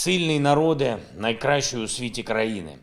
Сильний народе найкращої у світі країни.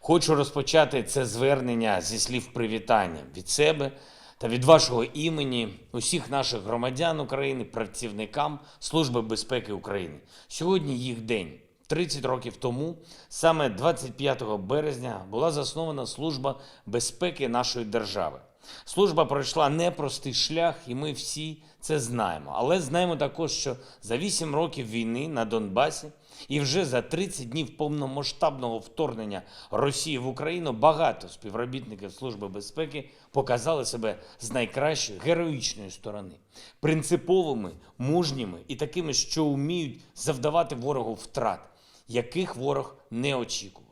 Хочу розпочати це звернення зі слів привітання від себе та від вашого імені, усіх наших громадян України, працівникам Служби безпеки України. Сьогодні їх день. 30 років тому, саме 25 березня, була заснована Служба безпеки нашої держави. Служба пройшла непростий шлях, і ми всі це знаємо. Але знаємо також, що за 8 років війни на Донбасі і вже за 30 днів повномасштабного вторгнення Росії в Україну багато співробітників Служби безпеки показали себе з найкращої героїчної сторони, принциповими, мужніми і такими, що вміють завдавати ворогу втрат, яких ворог не очікував.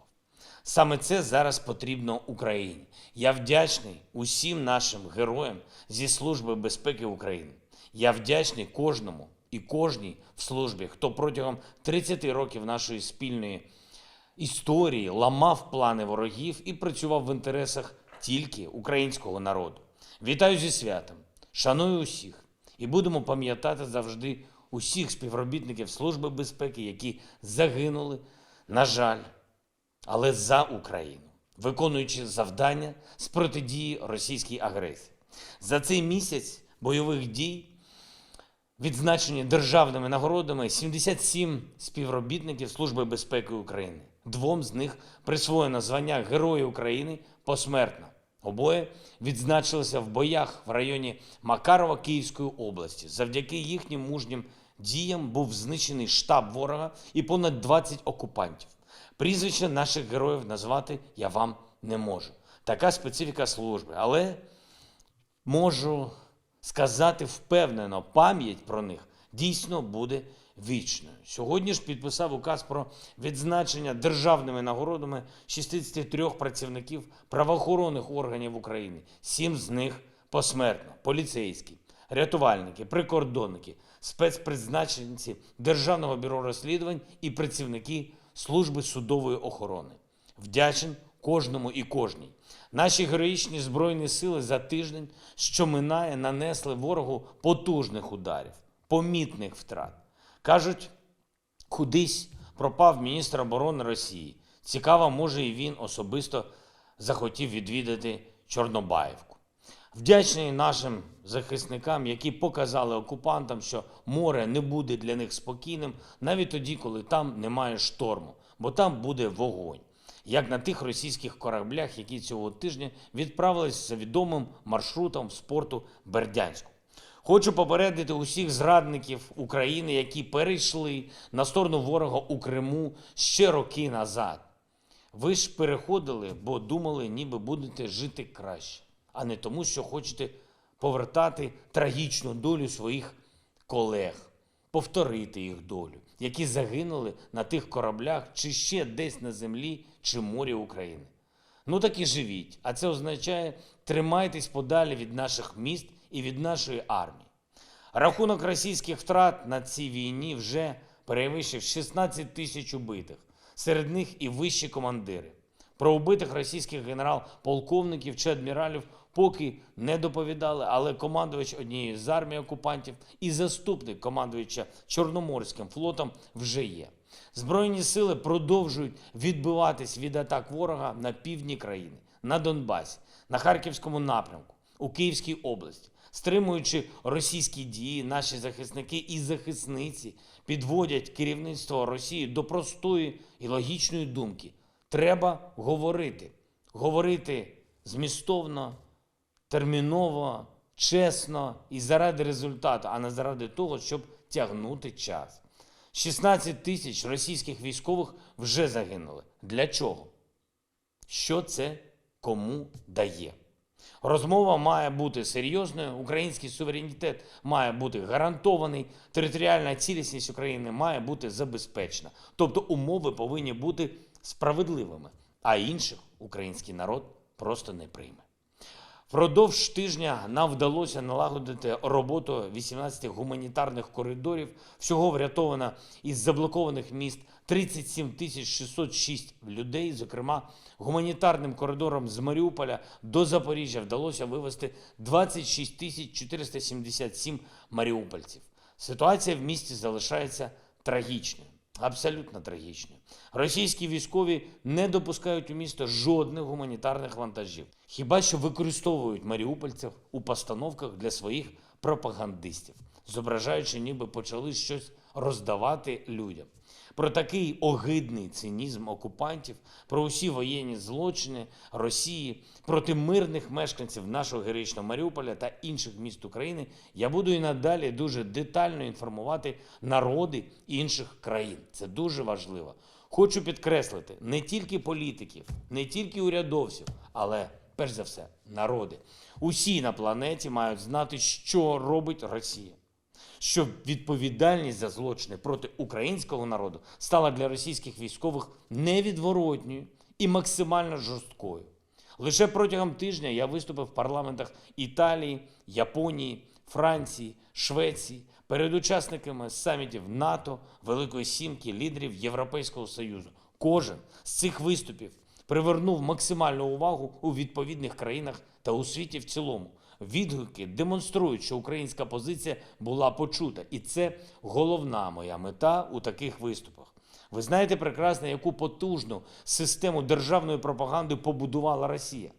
Саме це зараз потрібно Україні. Я вдячний усім нашим героям зі Служби безпеки України. Я вдячний кожному і кожній в службі, хто протягом 30 років нашої спільної історії ламав плани ворогів і працював в інтересах тільки українського народу. Вітаю зі святом, шаную усіх і будемо пам'ятати завжди усіх співробітників Служби безпеки, які загинули, на жаль, але за Україну, виконуючи завдання з протидії російській агресії. За цей місяць бойових дій відзначені державними нагородами 77 співробітників Служби безпеки України. Двом з них присвоєно звання Герої України посмертно. Обоє відзначилися в боях в районі Макарова Київської області. Завдяки їхнім мужнім діям був знищений штаб ворога і понад 20 окупантів. Прізвища наших героїв назвати я вам не можу. Така специфіка служби. Але можу сказати впевнено, пам'ять про них дійсно буде вічною. Сьогодні ж підписав указ про відзначення державними нагородами 63 працівників правоохоронних органів України. Сім з них посмертно: поліцейські, рятувальники, прикордонники, спецпризначенці Державного бюро розслідувань і працівники служби судової охорони. Вдячен кожному і кожній. Наші героїчні збройні сили за тиждень, що минає, нанесли ворогу потужних ударів, помітних втрат. Кажуть, кудись пропав міністр оборони Росії. Цікаво, може, і він особисто захотів відвідати Чорнобаївку. Вдячний нашим захисникам, які показали окупантам, що море не буде для них спокійним, навіть тоді, коли там немає шторму, бо там буде вогонь. Як на тих російських кораблях, які цього тижня відправились за відомим маршрутом з порту Бердянську. Хочу попередити усіх зрадників України, які перейшли на сторону ворога у Криму ще роки назад. Ви ж переходили, бо думали, ніби будете жити краще, а не тому, що хочете повертати трагічну долю своїх колег, повторити їх долю, які загинули на тих кораблях чи ще десь на землі чи морі України. Ну так і живіть, а це означає тримайтесь подалі від наших міст і від нашої армії. Рахунок російських втрат на цій війні вже перевищив 16 тисяч убитих, серед них і вищі командири. Про убитих російських генерал-полковників чи адміралів поки не доповідали, але командувач однієї з армій окупантів і заступник командувача Чорноморським флотом вже є. Збройні сили продовжують відбиватись від атак ворога на півдні країни, на Донбасі, на Харківському напрямку, у Київській області. Стримуючи російські дії, наші захисники і захисниці підводять керівництво Росії до простої і логічної думки. Треба говорити, говорити змістовно, терміново, чесно і заради результату, а не заради того, щоб тягнути час. 16 тисяч російських військових вже загинули. Для чого? Що це кому дає? Розмова має бути серйозною, український суверенітет має бути гарантований, територіальна цілісність України має бути забезпечена. Тобто умови повинні бути справедливими, а інших український народ просто не прийме. Впродовж тижня нам вдалося налагодити роботу 18 гуманітарних коридорів. Всього врятовано із заблокованих міст 37 тисяч 606 людей. Зокрема, гуманітарним коридором з Маріуполя до Запоріжжя вдалося вивезти 26 тисяч 477 маріупольців. Ситуація в місті залишається трагічною. Абсолютно трагічною. Російські військові не допускають у місто жодних гуманітарних вантажів, хіба що використовують маріупольців у постановках для своїх пропагандистів, зображаючи, ніби почали щось роздавати людям. Про такий огидний цинізм окупантів, про усі воєнні злочини Росії проти мирних мешканців нашого героїчного Маріуполя та інших міст України я буду і надалі дуже детально інформувати народи інших країн. Це дуже важливо. Хочу підкреслити не тільки політиків, не тільки урядовців, але перш за все народи. Усі на планеті мають знати, що робить Росія щоб відповідальність за злочини проти українського народу стала для російських військових невідворотньою і максимально жорсткою. Лише протягом тижня я виступив в парламентах Італії, Японії, Франції, Швеції перед учасниками самітів НАТО, Великої Сімки, лідерів Європейського Союзу. Кожен з цих виступів привернув максимальну увагу у відповідних країнах та у світі в цілому. Відгуки демонструють, що українська позиція була почута, і це головна моя мета у таких виступах. Ви знаєте прекрасно, яку потужну систему державної пропаганди побудувала Росія.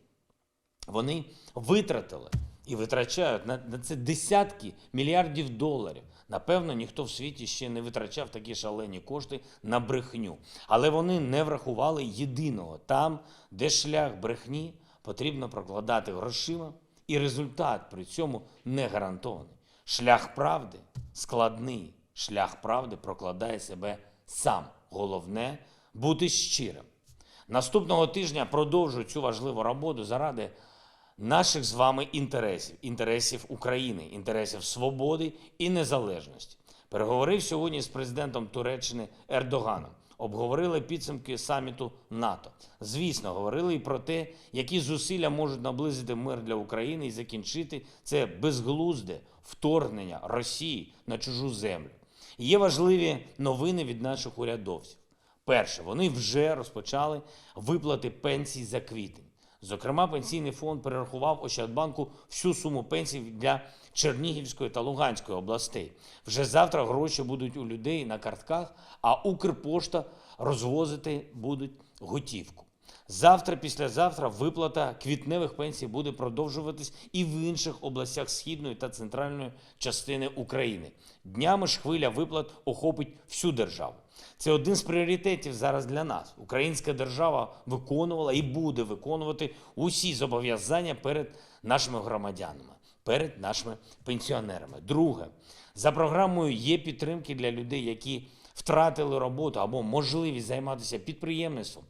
Вони витратили і витрачають на, це десятки мільярдів доларів. Напевно, ніхто в світі ще не витрачав такі шалені кошти на брехню. Але вони не врахували єдиного там, де шлях брехні потрібно прокладати грошима, і результат при цьому не гарантований. Шлях правди складний. Шлях правди прокладає себе сам. Головне бути щирим. Наступного тижня продовжую цю важливу роботу заради наших з вами інтересів, інтересів України, інтересів свободи і незалежності. Переговорив сьогодні з президентом Туреччини Ердоганом. Обговорили підсумки саміту НАТО. Звісно, говорили і про те, які зусилля можуть наблизити мир для України і закінчити це безглузде вторгнення Росії на чужу землю. Є важливі новини від наших урядовців. Перше, вони вже розпочали виплати пенсій за квітень. Зокрема, пенсійний фонд перерахував Ощадбанку всю суму пенсій для Чернігівської та Луганської областей. Вже завтра гроші будуть у людей на картках, а Укрпошта розвозити будуть готівку. Завтра, післязавтра виплата квітневих пенсій буде продовжуватись і в інших областях східної та центральної частини України. Днями ж хвиля виплат охопить всю державу. Це один з пріоритетів зараз для нас. Українська держава виконувала і буде виконувати усі зобов'язання перед нашими громадянами, перед нашими пенсіонерами. Друге, за програмою є підтримки для людей, які втратили роботу або можливість займатися підприємництвом.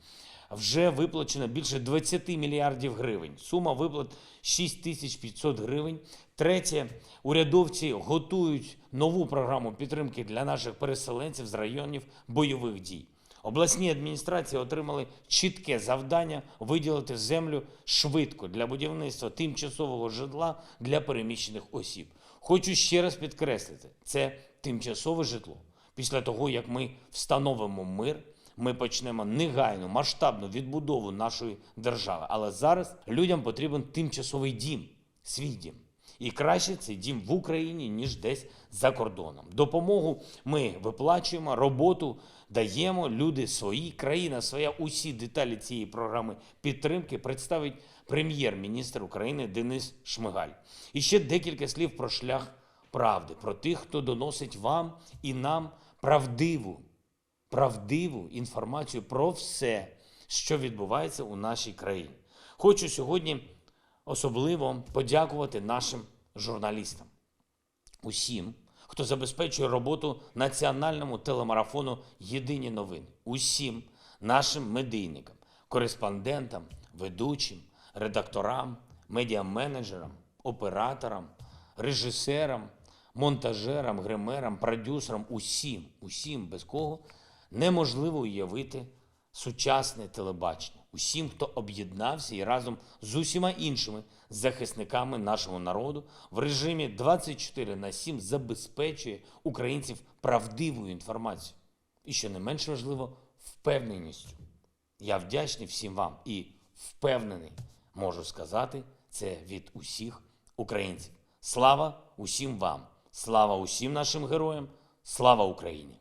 Вже виплачено більше 20 мільярдів гривень. Сума виплат 6500 гривень. Третє, урядовці готують нову програму підтримки для наших переселенців з районів бойових дій. Обласні адміністрації отримали чітке завдання виділити землю швидко для будівництва тимчасового житла для переміщених осіб. Хочу ще раз підкреслити: це тимчасове житло. Після того, як ми встановимо мир, ми почнемо негайну масштабну відбудову нашої держави. Але зараз людям потрібен тимчасовий дім, свій дім. І краще цей дім в Україні, ніж десь за кордоном. Допомогу ми виплачуємо, роботу даємо. Люди свої, країна своя. Усі деталі цієї програми підтримки представить прем'єр-міністр України Денис Шмигаль. І ще декілька слів про шлях правди, про тих, хто доносить вам і нам правдиву правдиву інформацію про все, що відбувається у нашій країні. Хочу сьогодні особливо подякувати нашим журналістам, усім, хто забезпечує роботу національному телемарафону Єдині новини, усім нашим медійникам, кореспондентам, ведучим, редакторам, медіаменеджерам, операторам, режисерам, монтажерам, гримерам, продюсерам, усім, усім, без кого неможливо уявити сучасне телебачення. Усім, хто об'єднався і разом з усіма іншими захисниками нашого народу в режимі 24 на 7 забезпечує українців правдивою інформацією. І що не менш важливо, впевненістю. Я вдячний всім вам і впевнений, можу сказати, це від усіх українців. Слава усім вам! Слава усім нашим героям! Слава Україні!